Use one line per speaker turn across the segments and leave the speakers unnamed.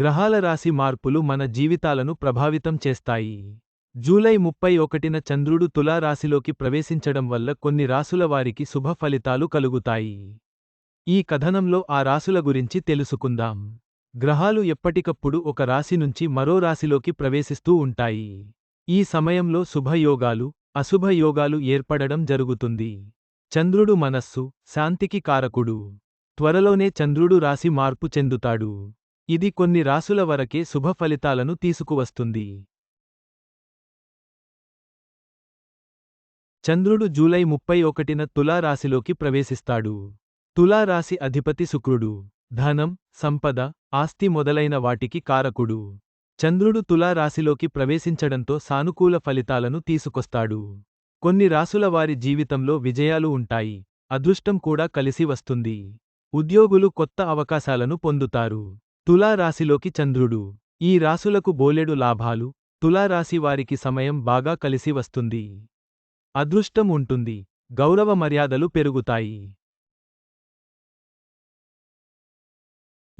గ్రహాల రాశి మార్పులు మన జీవితాలను ప్రభావితం చేస్తాయి. జూలై ముప్పై ఒకటిన చంద్రుడు తులారాశిలోకి ప్రవేశించడం వల్ల కొన్ని రాసుల వారికి శుభ ఫలితాలు కలుగుతాయి. ఈ కథనంలో ఆ రాసుల గురించి తెలుసుకుందాం. గ్రహాలు ఎప్పటికప్పుడు ఒక రాశి నుంచి మరో రాశిలోకి ప్రవేశిస్తూ ఉంటాయి. ఈ సమయంలో శుభయోగాలు అశుభయోగాలు ఏర్పడడం జరుగుతుంది. చంద్రుడు మనస్సు శాంతికి కారకుడు. త్వరలోనే చంద్రుడు రాశి మార్పు చెందుతాడు. ఇది కొన్ని రాసుల వరకే శుభ ఫలితాలను తీసుకువస్తుంది. చంద్రుడు జూలై ముప్పై ఒకటిన తులారాశిలోకి ప్రవేశిస్తాడు. తులారాశి అధిపతి శుక్రుడు. ధనం సంపద ఆస్తి మొదలైన వాటికి కారకుడు. చంద్రుడు తులారాశిలోకి ప్రవేశించడంతో సానుకూల ఫలితాలను తీసుకొస్తాడు. కొన్ని రాసుల వారి జీవితంలో విజయాలు ఉంటాయి. అదృష్టం కూడా కలిసి వస్తుంది. ఉద్యోగులు కొత్త అవకాశాలను పొందుతారు. తులారాశిలోకి చంద్రుడు. ఈ రాసులకు బోలెడు లాభాలు తులారాశి వారికి సమయం బాగా కలిసి వస్తుంది. అదృష్టం ఉంటుంది గౌరవ మర్యాదలు పెరుగుతాయి.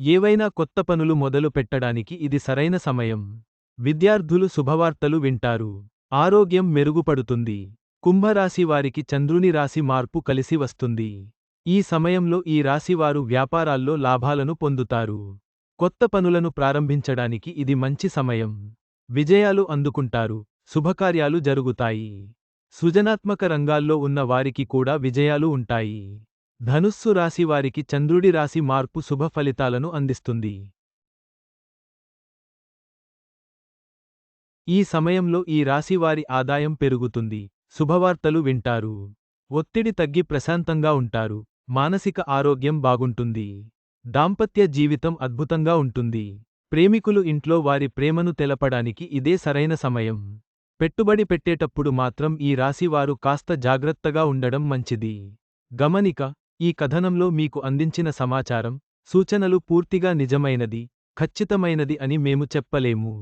ఏవైనా కొత్త పనులు మొదలు పెట్టడానికి ఇది సరైన సమయం. విద్యార్థులు శుభవార్తలు వింటారు ఆరోగ్యం మెరుగుపడుతుంది. కుంభరాశి వారికి చంద్రుని రాశి మార్పు కలిసి వస్తుంది. ఈ సమయంలో ఈ రాశివారు వ్యాపారాల్లో లాభాలను పొందుతారు. కొత్త పనులను ప్రారంభించడానికి ఇది మంచి సమయం. విజయాలు అందుకుంటారు. శుభకార్యాలు జరుగుతాయి. సృజనాత్మక రంగాల్లో ఉన్న వారికి కూడా విజయాలు ఉంటాయి. ధనుస్సు రాశి వారికి చంద్రుడి రాశి మార్పు శుభ ఫలితాలను అందిస్తుంది. ఈ సమయంలో ఈ రాశివారి ఆదాయం పెరుగుతుంది. శుభవార్తలు వింటారు. ఒత్తిడి తగ్గి ప్రశాంతంగా ఉంటారు. మానసిక ఆరోగ్యం బాగుంటుంది. దాంపత్య జీవితం అద్భుతంగా ఉంటుంది. ప్రేమికులు ఇంట్లో వారి ప్రేమను తెలపడానికి ఇదే సరైన సమయం. పెట్టుబడి పెట్టేటప్పుడు మాత్రం ఈ రాశివారు కాస్త జాగ్రత్తగా ఉండడం మంచిది. గమనిక ఈ కథనంలో మీకు అందించిన సమాచారం సూచనలు పూర్తిగా నిజమైనది ఖచ్చితమైనది అని మేము చెప్పలేము.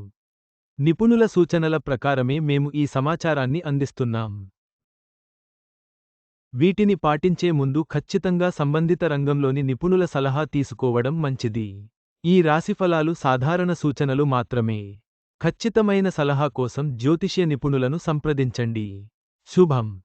నిపుణుల సూచనల ప్రకారమే మేము ఈ సమాచారాన్ని అందిస్తున్నాం. వీటిని పాటించే ముందు ఖచ్చితంగా సంబంధిత రంగంలోని నిపుణుల సలహా తీసుకోవడం మంచిది. ఈ రాశిఫలాలు సాధారణ సూచనలు మాత్రమే. ఖచ్చితమైన సలహా కోసం జ్యోతిష్య నిపుణులను సంప్రదించండి. శుభం.